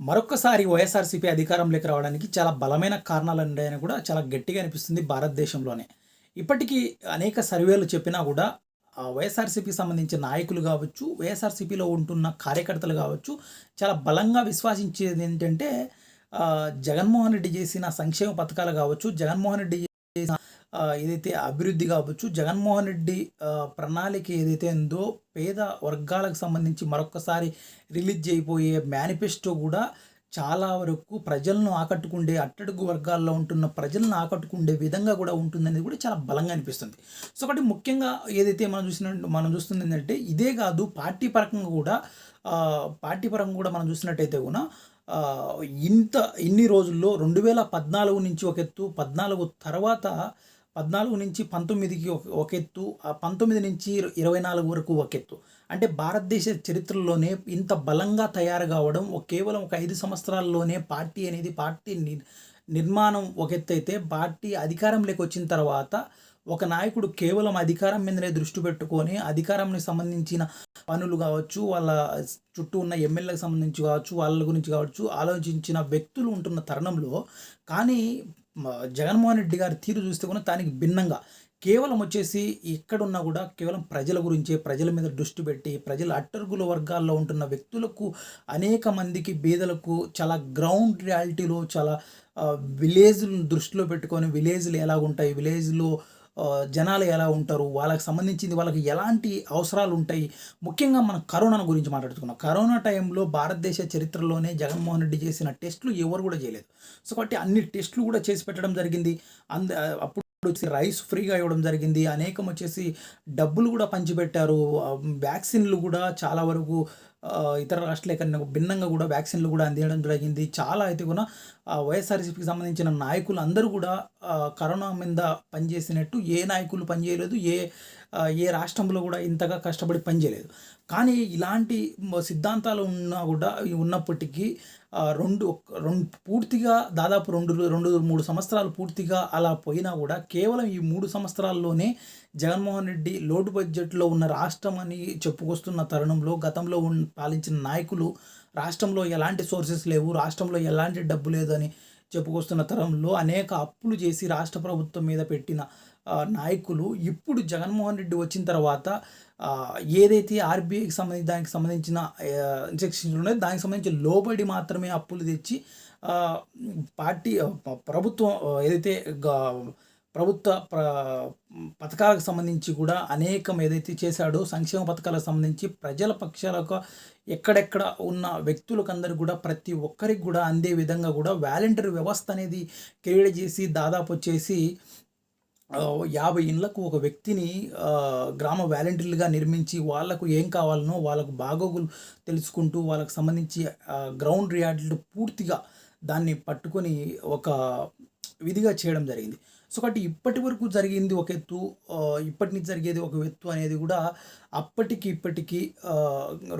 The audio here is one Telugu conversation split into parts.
మరొకసారి వైఎస్ఆర్సీపీ అధికారంలోకి రావడానికి చాలా బలమైన కారణాలు ఉన్నాయని కూడా చాలా గట్టిగా అనిపిస్తుంది భారతదేశంలోనే. ఇప్పటికీ అనేక సర్వేలు చెప్పినా కూడా వైఎస్ఆర్సీపీ సంబంధించిన నాయకులు కావచ్చు వైఎస్ఆర్సీపీలో ఉంటున్న కార్యకర్తలు కావచ్చు చాలా బలంగా విశ్వాసించేది ఏంటంటే జగన్మోహన్ రెడ్డి చేసిన సంక్షేమ పథకాలు కావచ్చు జగన్మోహన్ రెడ్డి చేసిన ఏదైతే అభివృద్ధి కావచ్చు జగన్మోహన్ రెడ్డి ప్రణాళిక ఏదైతే ఉందో పేద వర్గాలకు సంబంధించి మరొకసారి రిలీజ్ అయిపోయే మేనిఫెస్టో కూడా చాలా వరకు ప్రజలను ఆకట్టుకుండే అట్టడుగు వర్గాల్లో ఉంటున్న ప్రజలను ఆకట్టుకుండే విధంగా కూడా ఉంటుందనేది కూడా చాలా బలంగా అనిపిస్తుంది. సో ఒకటి ముఖ్యంగా ఏదైతే మనం చూసిన మనం చూస్తుంది ఏంటంటే ఇదే కాదు పార్టీ పరంగా కూడా పార్టీ పరంగా కూడా మనం చూసినట్టయితే కూడా ఇంత ఇన్ని రోజుల్లో రెండు వేల పద్నాలుగు నుంచి ఒక ఎత్తు పద్నాలుగు తర్వాత పద్నాలుగు నుంచి పంతొమ్మిదికి ఒక ఒక ఎత్తు ఆ పంతొమ్మిది నుంచి ఇరవై నాలుగు వరకు ఒక ఎత్తు. అంటే భారతదేశ చరిత్రలోనే ఇంత బలంగా తయారు కావడం కేవలం ఒక ఐదు సంవత్సరాల్లోనే పార్టీ అనేది పార్టీ ని- నిర్మాణం ఒక ఎత్తు అయితే పార్టీ అధికారంలోకి వచ్చిన తర్వాత ఒక నాయకుడు కేవలం అధికారం మీదనే దృష్టి పెట్టుకొని అధికారానికి సంబంధించిన పనులు కావచ్చు వాళ్ళ చుట్టూ ఉన్న ఎమ్మెల్యేలకు సంబంధించి కావచ్చు వాళ్ళ గురించి కావచ్చు ఆలోచించిన వ్యక్తులు ఉంటున్న తరుణంలో కానీ జగన్మోహన్ రెడ్డి గారి తీరు చూస్తే కూడా దానికి భిన్నంగా. కేవలం వచ్చేసి ఎక్కడున్నా కూడా కేవలం ప్రజల గురించే ప్రజల మీద దృష్టి పెట్టి ప్రజల అట్టరుగుల వర్గాల్లో ఉంటున్న వ్యక్తులకు అనేక మందికి బీదలకు చాలా గ్రౌండ్ రియాలిటీలో చాలా విలేజ్లను దృష్టిలో పెట్టుకొని విలేజ్లు ఎలా ఉంటాయి విలేజ్లో జనాలు ఎలా ఉంటారు? వాళ్ళకి సంబంధించింది వాళ్ళకి ఎలాంటి అవసరాలు ఉంటాయి? ముఖ్యంగా మనం కరోనా గురించి మాట్లాడుతున్నాం కరోనా టైంలో భారతదేశ చరిత్రలోనే జగన్మోహన్ రెడ్డి చేసిన టెస్టులు ఎవరు కూడా చేయలేదు. సో కాబట్టి అన్ని టెస్టులు కూడా చేసి పెట్టడం జరిగింది. అంద అప్పుడు వచ్చి రైస్ ఫ్రీగా ఇవ్వడం జరిగింది. అనేకం వచ్చేసి డబ్బులు కూడా పంచిపెట్టారు. వ్యాక్సిన్లు కూడా చాలా వరకు ఇతర రాష్ట్రాల కన్నా భిన్నంగా కూడా వ్యాక్సిన్లు కూడా అందించడం జరిగింది. చాలా అయితే కూడా వైఎస్ఆర్సీపీకి సంబంధించిన నాయకులు అందరూ కూడా కరోనా మీద పనిచేసినట్టు ఏ నాయకులు పనిచేయలేదు. ఏ ఏ రాష్ట్రంలో కూడా ఇంతగా కష్టపడి పనిచేయలేదు. కానీ ఇలాంటి సిద్ధాంతాలు ఉన్నా కూడా ఉన్నప్పటికీ రెండు రెండు పూర్తిగా దాదాపు రెండు రెండు మూడు సంవత్సరాలు పూర్తిగా అలా పోయినా కూడా కేవలం ఈ మూడు సంవత్సరాల్లోనే జగన్మోహన్ రెడ్డి లోటు బడ్జెట్లో ఉన్న రాష్ట్రం అని చెప్పుకొస్తున్న తరుణంలో గతంలో పాలించిన నాయకులు రాష్ట్రంలో ఎలాంటి సోర్సెస్ లేవు రాష్ట్రంలో ఎలాంటి డబ్బు లేదని చెప్పుకొస్తున్న తరంలో అనేక అప్పులు చేసి రాష్ట్ర ప్రభుత్వం మీద పెట్టిన నాయకులు ఇప్పుడు జగన్మోహన్ రెడ్డి వచ్చిన తర్వాత ఏదైతే ఆర్బీఐకి సంబంధించి దానికి సంబంధించిన ఇన్స్ట్రక్షన్స్ ఉన్నాయో దానికి సంబంధించి లోబడి మాత్రమే అప్పులు తెచ్చి పార్టీ ప్రభుత్వం ఏదైతే ప్రభుత్వ ప్ర పథకాలకు సంబంధించి కూడా అనేకం ఏదైతే చేశాడో సంక్షేమ పథకాలకు సంబంధించి ప్రజల పక్షాలకు ఎక్కడెక్కడ ఉన్న వ్యక్తులకు అందరికి కూడా ప్రతి ఒక్కరికి కూడా అందే విధంగా కూడా వాలంటరీ వ్యవస్థ అనేది క్రియేట్ చేసి దాదాపు వచ్చేసి యాభై ఇండ్లకు ఒక వ్యక్తిని గ్రామ వాలంటీర్లుగా నిర్మించి వాళ్ళకు ఏం కావాలనో వాళ్ళకు బాగోగులు తెలుసుకుంటూ వాళ్ళకు సంబంధించి గ్రౌండ్ రియాలిటీ పూర్తిగా దాన్ని పట్టుకొని ఒక విధిగా చేయడం జరిగింది. సో కాబట్టి ఇప్పటి వరకు జరిగింది ఒక ఎత్తు ఇప్పటి నుంచి జరిగేది ఒక ఎత్తు అనేది కూడా అప్పటికి ఇప్పటికి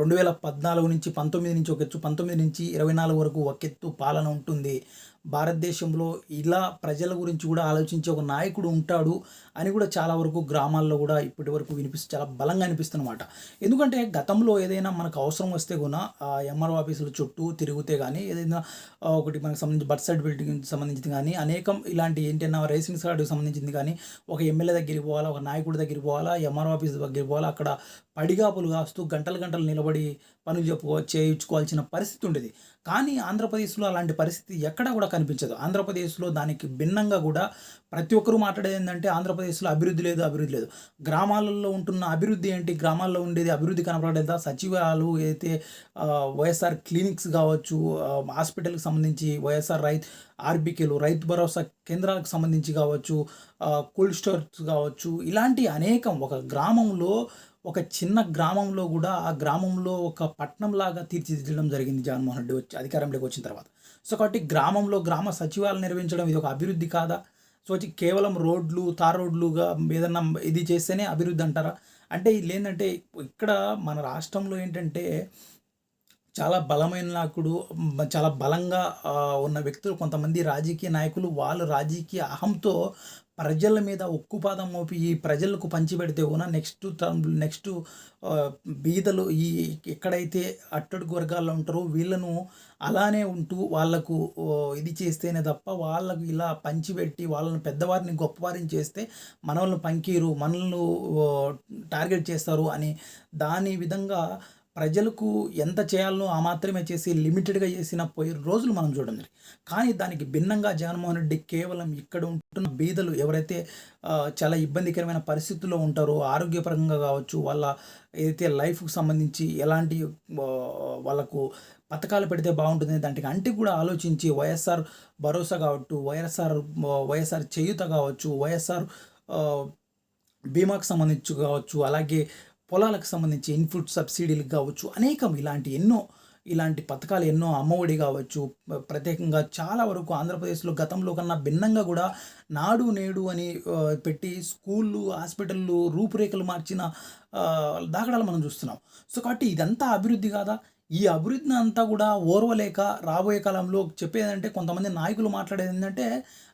రెండు వేల పద్నాలుగు నుంచి పంతొమ్మిది నుంచి ఒక ఎత్తు పంతొమ్మిది నుంచి ఇరవై నాలుగు వరకు ఒక ఎత్తు పాలన ఉంటుంది. భారతదేశంలో ఇలా ప్రజల గురించి కూడా ఆలోచించే ఒక నాయకుడు ఉంటాడు అని కూడా చాలా వరకు గ్రామాల్లో కూడా ఇప్పటి వరకు వినిపిస్తూ చాలా బలంగా అనిపిస్తుందన్నమాట. ఎందుకంటే గతంలో ఏదైనా మనకు అవసరం వస్తే కూడా ఎంఆర్ఓ ఆఫీసుల చుట్టూ తిరిగితే కానీ ఏదైనా ఒకటి మనకు సంబంధించి బర్త్ సర్టిఫికేట్కి సంబంధించింది కానీ అనేకం ఇలాంటి ఏంటన్నా రేసింగ్ కార్డుకి సంబంధించింది కానీ ఒక ఎమ్మెల్యే దగ్గరికి పోవాలా ఒక నాయకుడి దగ్గరికి పోవాలా ఎంఆర్ఓ ఆఫీస్ దగ్గరికి పోవాలా అక్కడ పడిగాపులు కాస్తూ గంటలు గంటలు నిలబడి పనులు చెప్పుకో చేయించుకోవాల్సిన పరిస్థితి ఉండేది. కానీ ఆంధ్రప్రదేశ్లో అలాంటి పరిస్థితి ఎక్కడా కూడా కనిపించదు. ఆంధ్రప్రదేశ్లో దానికి భిన్నంగా కూడా ప్రతి ఒక్కరూ మాట్లాడేది ఏంటంటే ఆంధ్రప్రదేశ్లో అభివృద్ధి లేదు అభివృద్ధి లేదు. గ్రామాలలో ఉంటున్న అభివృద్ధి ఏంటి? గ్రామాల్లో ఉండేది అభివృద్ధి కనపడలేదా? సచివాలయాలు ఏదైతే వైఎస్ఆర్ క్లినిక్స్ కావచ్చు హాస్పిటల్కి సంబంధించి వైఎస్ఆర్ రైతు ఆర్బీకేలు రైతు భరోసా కేంద్రాలకు సంబంధించి కావచ్చు కోల్డ్ స్టోర్స్ కావచ్చు ఇలాంటి అనేకం ఒక గ్రామంలో ఒక చిన్న గ్రామంలో కూడా ఆ గ్రామంలో ఒక పట్టణంలాగా తీర్చిదిద్దడం జరిగింది జగన్మోహన్ రెడ్డి వచ్చి అధికారంలోకి వచ్చిన తర్వాత. సో కాబట్టి గ్రామంలో గ్రామ సచివాలయం నిర్వహించడం ఇది ఒక అభివృద్ధి కాదా? సో వచ్చి కేవలం రోడ్లు తార్ రోడ్లుగా ఏదన్నా ఇది చేస్తేనే అభివృద్ధి అంటారా? అంటే ఇది ఏంటంటే ఇక్కడ మన రాష్ట్రంలో ఏంటంటే చాలా బలమైన నాయకుడు చాలా బలంగా ఉన్న వ్యక్తులు కొంతమంది రాజకీయ నాయకులు వాళ్ళు రాజకీయ అహంతో ప్రజల మీద ఉక్కుపాదం మోపి ఈ ప్రజలకు పంచిపెడితే కూడా నెక్స్ట్ టర్మ్ నెక్స్ట్ బీదలు ఈ ఎక్కడైతే అట్టడుగు వర్గాల్లో ఉంటారో వీళ్ళను అలానే ఉంటూ వాళ్ళకు ఇది చేస్తేనే తప్ప వాళ్ళకు ఇలా పంచిపెట్టి వాళ్ళని పెద్దవారిని గొప్పవారిని చేస్తే మనల్ని పంకీరు మనల్ని టార్గెట్ చేస్తారు అని దాని విధంగా ప్రజలకు ఎంత చేయాలనో ఆ మాత్రమే చేసి లిమిటెడ్‌గా చేసిన పోయే రోజులు మనం చూడడం జరిగింది. కానీ దానికి భిన్నంగా జగన్మోహన్ రెడ్డి కేవలం ఇక్కడ ఉంటున్న బీదలు ఎవరైతే చాలా ఇబ్బందికరమైన పరిస్థితుల్లో ఉంటారో ఆరోగ్యపరంగా కావచ్చు, వాళ్ళ ఏదైతే లైఫ్‌కి సంబంధించి ఎలాంటి వాళ్ళకు పథకాలు పెడితే బాగుంటుంది దానికి అంటే కూడా ఆలోచించి వైఎస్ఆర్ భరోసా కావచ్చు, వైఎస్ఆర్ వైఎస్ఆర్ చేయూత కావచ్చు, వైఎస్ఆర్ బీమాకు సంబంధించి కావచ్చు, అలాగే పొలాలకు సంబంధించి ఇన్‌పుట్ సబ్సిడీలు కావచ్చు, అనేకం ఇలాంటి ఎన్నో ఇలాంటి పథకాలు ఎన్నో అమ్మఒడి కావచ్చు, ప్రత్యేకంగా చాలా వరకు ఆంధ్రప్రదేశ్‌లో గతంలో కన్నా భిన్నంగా కూడా నాడు నేడు అని పెట్టి స్కూళ్ళు, హాస్పిటల్లు రూపురేఖలు మార్చిన ఆహ్, దాఖలాలు మనం చూస్తున్నాం. సో, కాబట్టి ఇదంతా అభివృద్ధి కాదా? ఈ అభివృద్ధిని అంతా కూడా ఓర్వలేక రాబోయే కాలంలో చెప్పేదంటే కొంతమంది నాయకులు మాట్లాడేది ఏంటంటే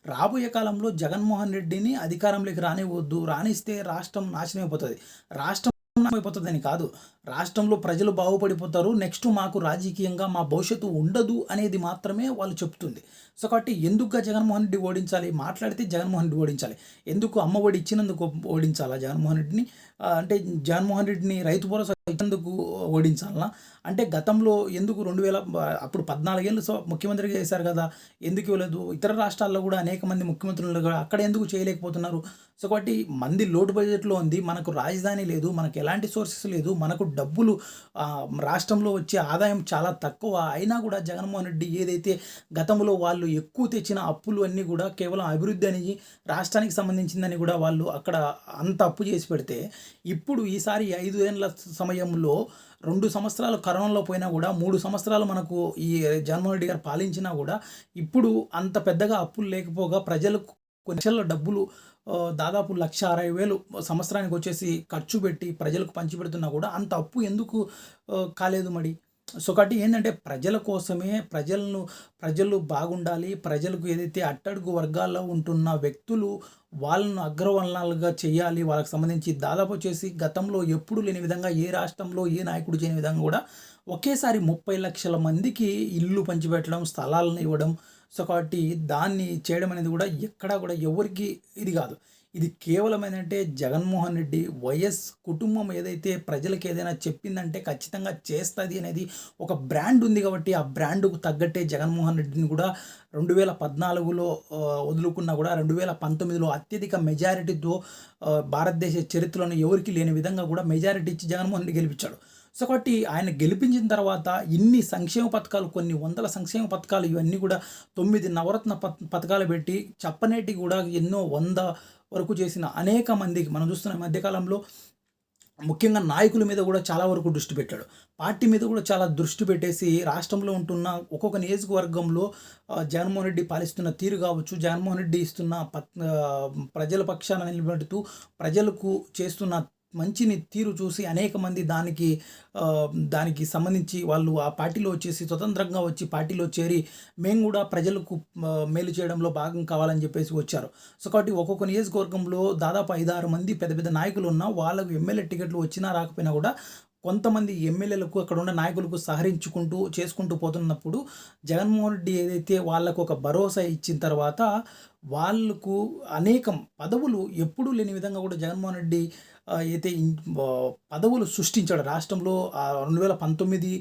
రాబోయే కాలంలో జగన్మోహన్ రెడ్డిని అధికారంలోకి రానివ్వద్దు. రానిస్తే రాష్ట్రం నాశనం అయిపోతుంది రాష్ట్రం అయిపోతుందని కాదు. రాష్ట్రంలో ప్రజలు బాగుపడిపోతారు. నెక్స్ట్ మాకు రాజకీయంగా మా భవిష్యత్తు ఉండదు అనేది మాత్రమే వాళ్ళు చెప్తుంది. సో, కాబట్టి ఎందుకుగా జగన్మోహన్ రెడ్డి ఓడించాలి? మాట్లాడితే జగన్మోహన్ రెడ్డి ఓడించాలి. ఎందుకు అమ్మ ఒడి ఇచ్చినందుకు ఓడించాలా జగన్మోహన్ రెడ్డిని? అంటే జగన్మోహన్ రెడ్డిని రైతు భరోసా ఇచ్చేందుకు ఓడించాలనా? అంటే గతంలో ఎందుకు రెండు వేల అప్పుడు 14 ఏళ్ళు సో ముఖ్యమంత్రిగా చేశారు కదా! ఎందుకు ఇవ్వలేదు? ఇతర రాష్ట్రాల్లో కూడా అనేక మంది ముఖ్యమంత్రులు కూడా అక్కడ ఎందుకు చేయలేకపోతున్నారు? సో, కాబట్టి మంది లోటు బడ్జెట్‌లో ఉంది. మనకు రాజధాని లేదు. మనకు ఎలాంటి సోర్సెస్ లేదు. మనకు డబ్బులు రాష్ట్రంలో వచ్చే ఆదాయం చాలా తక్కువ. అయినా కూడా జగన్మోహన్ రెడ్డి ఏదైతే గతంలో వాళ్ళు ఎక్కువ తెచ్చిన అప్పులు అన్నీ కూడా కేవలం అభివృద్ధి అని రాష్ట్రానికి సంబంధించిందని కూడా వాళ్ళు అక్కడ అంత అప్పు చేసి పెడితే, ఇప్పుడు ఈసారి ఐదు ఏళ్ళ సమయంలో రెండు సంవత్సరాలు కరోనాలో పోయినా కూడా మూడు సంవత్సరాలు మనకు ఈ జగన్మోహన్ రెడ్డి గారు పాలించినా కూడా ఇప్పుడు అంత పెద్దగా అప్పులు లేకపోగా ప్రజలకు కొన్ని లక్షల డబ్బులు ఆహ్, దాదాపు 1,60,000 సంవత్సరానికి వచ్చేసి ఖర్చు పెట్టి ప్రజలకు పంచిపెడుతున్నా కూడా అంత అప్పు ఎందుకు కాలేదు మరి? సో, కాబట్టి ఏంటంటే ప్రజల కోసమే ప్రజలను ప్రజలు బాగుండాలి. ప్రజలకు ఏదైతే అట్టడుగు వర్గాల్లో ఉంటున్న వ్యక్తులు వాళ్ళను అగ్రవర్ణాలుగా చేయాలి. వాళ్ళకి సంబంధించి దాదాపు వచ్చేసి గతంలో ఎప్పుడు లేని విధంగా ఏ రాష్ట్రంలో ఏ నాయకుడు చేయని విధంగా కూడా ఒకేసారి ముప్పై లక్షల మందికి ఇల్లు పంచిపెట్టడం, స్థలాలను ఇవ్వడం. సో, కాబట్టి దాన్ని చేయడం అనేది కూడా ఎక్కడా కూడా ఎవరికి ఇది కాదు. ఇది కేవలం ఏంటంటే జగన్మోహన్ రెడ్డి, వైఎస్ కుటుంబం ఏదైతే ప్రజలకు ఏదైనా చెప్పిందంటే ఖచ్చితంగా చేస్తుంది అనేది ఒక బ్రాండ్ ఉంది కాబట్టి ఆ బ్రాండ్‌కు తగ్గట్టే జగన్మోహన్ రెడ్డిని కూడా రెండు వేల పద్నాలుగులో వదులుకున్నా కూడా 2019లో అత్యధిక మెజారిటీతో భారతదేశ చరిత్రలో ఎవరికీ లేని విధంగా కూడా మెజారిటీ ఇచ్చి జగన్మోహన్ రెడ్డి గెలిపించాడు. సో, కాబట్టి ఆయన గెలిపించిన తర్వాత ఇన్ని సంక్షేమ పథకాలు కొన్ని వందల సంక్షేమ పథకాలు ఇవన్నీ కూడా తొమ్మిది నవరత్న పథకాలు పెట్టి చెప్పనేటివి కూడా ఎన్నో వంద వరకు చేసిన అనేక మందికి మనం చూస్తున్న మధ్యకాలంలో ముఖ్యంగా నాయకుల మీద కూడా చాలా వరకు దృష్టి పెట్టాడు. పార్టీ మీద కూడా చాలా దృష్టి పెట్టేసి రాష్ట్రంలో ఉంటున్న ఒక్కొక్క నియోజకవర్గంలో జగన్మోహన్ రెడ్డి పాలిస్తున్న తీరు కావచ్చు, జగన్మోహన్ రెడ్డి ఇస్తున్న పత్ ప్రజల పక్షాన నిలబడుతూ ప్రజలకు చేస్తున్న మంచిని తీరు చూసి అనేక మంది దానికి దానికి సంబంధించి వాళ్ళు ఆ పార్టీలో వచ్చేసి స్వతంత్రంగా వచ్చి పార్టీలో చేరి మేము కూడా ప్రజలకు మేలు చేయడంలో భాగం కావాలని చెప్పేసి వచ్చారు. సో, కాబట్టి ఒక్కొక్క నియోజకవర్గంలో దాదాపు 5, 6 మంది పెద్ద పెద్ద నాయకులు ఉన్నా వాళ్ళకు ఎమ్మెల్యే టికెట్లు వచ్చినా రాకపోయినా కూడా కొంతమంది ఎమ్మెల్యేలకు అక్కడ ఉన్న నాయకులకు సహరించుకుంటూ చేసుకుంటూ పోతున్నప్పుడు జగన్మోహన్ రెడ్డి ఏదైతే వాళ్ళకు ఒక భరోసా ఇచ్చిన తర్వాత వాళ్ళకు అనేకం పదవులు ఎప్పుడూ లేని విధంగా కూడా జగన్మోహన్ రెడ్డి అయితే పదవులు సృష్టించాడు. రాష్ట్రంలో రెండు వేల పంతొమ్మిది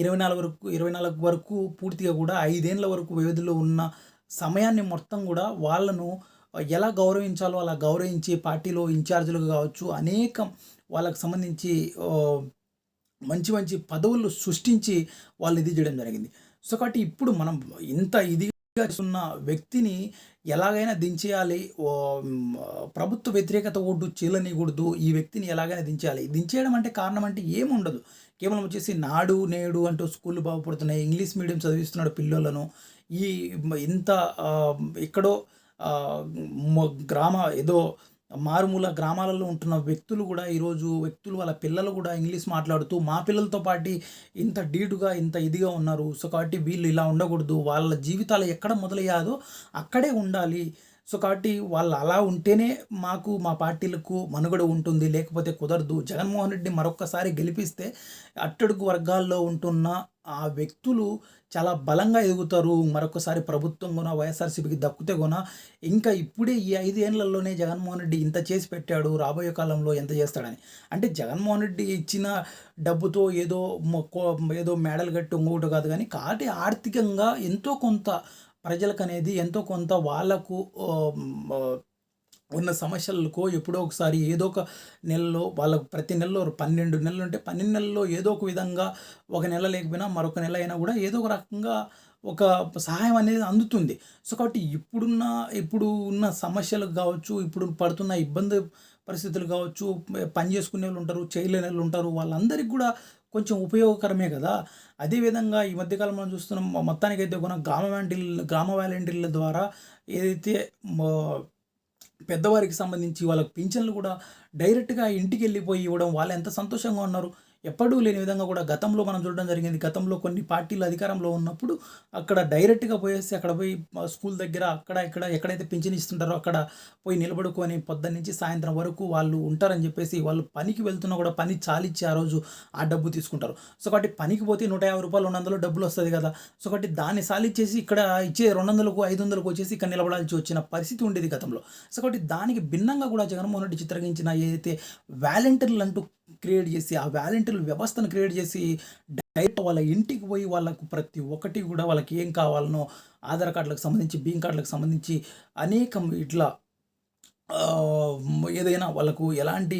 ఇరవై నాలుగు వరకు 24 వరకు పూర్తిగా కూడా ఐదేళ్ళ వరకు వ్యవధిలో ఉన్న సమయాన్ని మొత్తం కూడా వాళ్ళను ఎలా గౌరవించాలో అలా గౌరవించి పార్టీలో ఇన్ఛార్జీలుగా కావచ్చు అనేకం వాళ్ళకి సంబంధించి మంచి మంచి పదవులు సృష్టించి వాళ్ళు ఇది చేయడం జరిగింది. సో, కాబట్టి ఇప్పుడు మనం ఇంత ఇదిగా ఉన్న వ్యక్తిని ఎలాగైనా దించేయాలి. ప్రభుత్వ వ్యతిరేకత ఓటు చీలనీయకూడదు. ఈ వ్యక్తిని ఎలాగైనా దించేయాలి. దించేయడం అంటే కారణం అంటే ఏముండదు. కేవలం వచ్చేసి నాడు, నేడు అంటూ స్కూళ్ళు బాగుపడుతున్నాయి. ఇంగ్లీష్ మీడియం చదివిస్తున్నాడు పిల్లలను ఈ ఇంత ఎక్కడో గ్రామ ఏదో మారుమూల గ్రామాలలో ఉంటున్న వ్యక్తులు కూడా ఈరోజు వ్యక్తులు వాళ్ళ పిల్లలు కూడా ఇంగ్లీష్ మాట్లాడుతూ మా పిల్లలతో పాటు ఇంత డీటుగా ఇంత ఇదిగా ఉన్నారు. సో కాబట్టి వీళ్ళు ఇలా ఉండకూడదు. వాళ్ళ జీవితాలు ఎక్కడ మొదలయ్యాదో అక్కడే ఉండాలి. సో కాబట్టి వాళ్ళు అలా ఉంటేనే మాకు మా పార్టీలకు మనుగడ ఉంటుంది. లేకపోతే కుదరదు. జగన్మోహన్ రెడ్డి మరొక్కసారి గెలిపిస్తే అట్టడుగు వర్గాల్లో ఉంటున్న ఆ వ్యక్తులు చాలా బలంగా ఎదుగుతారు. మరొకసారి ప్రభుత్వం కూడా వైఎస్ఆర్సీపీకి దక్కితే కొన ఇంకా ఇప్పుడే ఈ ఐదేళ్ళలోనే జగన్మోహన్ రెడ్డి ఇంత చేసి పెట్టాడు రాబోయే కాలంలో ఎంత చేస్తాడని. అంటే జగన్మోహన్ రెడ్డి ఇచ్చిన డబ్బుతో ఏదో ఏదో మెడల్ కట్టి ఇంకొకటి కాదు కానీ కాబట్టి ఆర్థికంగా ఎంతో కొంత ప్రజలకు అనేది ఎంతో కొంత వాళ్ళకు ఉన్న సమస్యలకు ఎప్పుడో ఒకసారి ఏదో ఒక నెలలో వాళ్ళకు ప్రతి నెలలో పన్నెండు నెలలు ఉంటే పన్నెండు నెలల్లో ఏదో ఒక విధంగా ఒక నెల లేకపోయినా మరొక నెల అయినా కూడా ఏదో ఒక రకంగా ఒక సహాయం అనేది అందుతుంది. సో కాబట్టి ఇప్పుడున్న ఇప్పుడు ఉన్న సమస్యలకు కావచ్చు ఇప్పుడు పడుతున్న ఇబ్బంది పరిస్థితులు కావచ్చు పని చేసుకునే వాళ్ళు ఉంటారు చేయలేని వాళ్ళు ఉంటారు వాళ్ళందరికీ కూడా కొంచెం ఉపయోగకరమే కదా. అదేవిధంగా ఈ మధ్యకాలం మనం చూస్తున్నాం మొత్తానికైతే కూడా గ్రామ వాలంటీర్ల గ్రామ వాలంటీర్ల ద్వారా ఏదైతే పెద్దవారికి సంబంధించి వాళ్ళకి పింఛన్లు కూడా డైరెక్ట్గా ఇంటికి వెళ్ళిపోయి ఇవ్వడం వాళ్ళు ఎంత సంతోషంగా ఉన్నారు. ఎప్పుడూ లేని విధంగా కూడా గతంలో మనం చూడడం జరిగింది. గతంలో కొన్ని పార్టీలు అధికారంలో ఉన్నప్పుడు అక్కడ డైరెక్ట్గా పోయేసి అక్కడ పోయి స్కూల్ దగ్గర అక్కడ ఇక్కడ ఎక్కడైతే పింఛన్ ఇస్తుంటారో అక్కడ పోయి నిలబడుకొని పొద్దున్న నుంచి సాయంత్రం వరకు వాళ్ళు ఉంటారని చెప్పేసి వాళ్ళు పనికి వెళ్తున్నా కూడా పని చాలిచ్చి ఆ రోజు ఆ డబ్బు తీసుకుంటారు. సో కాబట్టి పనికి పోతే నూట యాభై రూపాయలు రెండు వందలు డబ్బులు వస్తుంది కదా. సో కాబట్టి దాన్ని సాలిచ్చేసి ఇక్కడ ఇచ్చే రెండు వందలకు ఐదు వందలకు వచ్చేసి ఇక్కడ నిలబడాల్సి వచ్చిన పరిస్థితి ఉండేది గతంలో. సో కాబట్టి దానికి భిన్నంగా కూడా జగన్మోహన్ రెడ్డి చిత్రగించిన ఏదైతే వాలంటీర్లు అంటూ క్రియేట్ చేసి ఆ వాలంటీర్ల వ్యవస్థను క్రియేట్ చేసి డైరెక్ట్ వాళ్ళ ఇంటికి పోయి వాళ్ళకు ప్రతి ఒక్కటి కూడా వాళ్ళకి ఏం కావాలనో ఆధార్ కార్డులకు సంబంధించి బీమ్ కార్డులకు సంబంధించి అనేకం ఇట్లా ఏదైనా వాళ్ళకు ఎలాంటి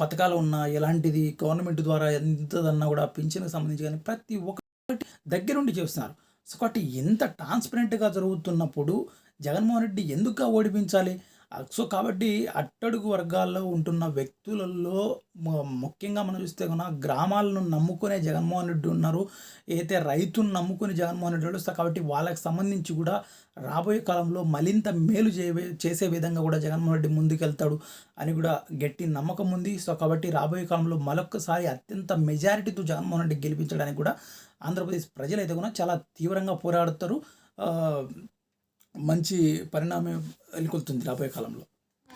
పథకాలు ఉన్నా ఎలాంటిది గవర్నమెంట్ ద్వారా ఎంతదన్నా కూడా పింఛన్కి సంబంధించి కానీ ప్రతి ఒక్కటి దగ్గరుండి చేస్తున్నారు. సో కాబట్టి ఎంత ట్రాన్స్పరెంట్గా జరుగుతున్నప్పుడు జగన్మోహన్ రెడ్డి ఎందుకు ఓడిపించాలి? సో కాబట్టి అట్టడుగు వర్గాల్లో ఉంటున్న వ్యక్తులలో ముఖ్యంగా మనం చూస్తే కనుక గ్రామాలను నమ్ముకునే జగన్మోహన్ రెడ్డి ఉన్నారు. అయితే రైతును నమ్ముకుని జగన్మోహన్ రెడ్డి వస్తారు కాబట్టి వాళ్ళకి సంబంధించి కూడా రాబోయే కాలంలో మరింత మేలు చే చేసే విధంగా కూడా జగన్మోహన్ రెడ్డి ముందుకెళ్తాడు అని కూడా గట్టి నమ్మకం ఉంది. సో కాబట్టి రాబోయే కాలంలో మరొకసారి అత్యంత మెజారిటీతో జగన్మోహన్ రెడ్డి గెలిపించడానికి కూడా ఆంధ్రప్రదేశ్ ప్రజలైతే కూడా చాలా తీవ్రంగా పోరాడుతారు. మంచి పరిణామం వెలుకొలుతుంది రాబోయే కాలంలో.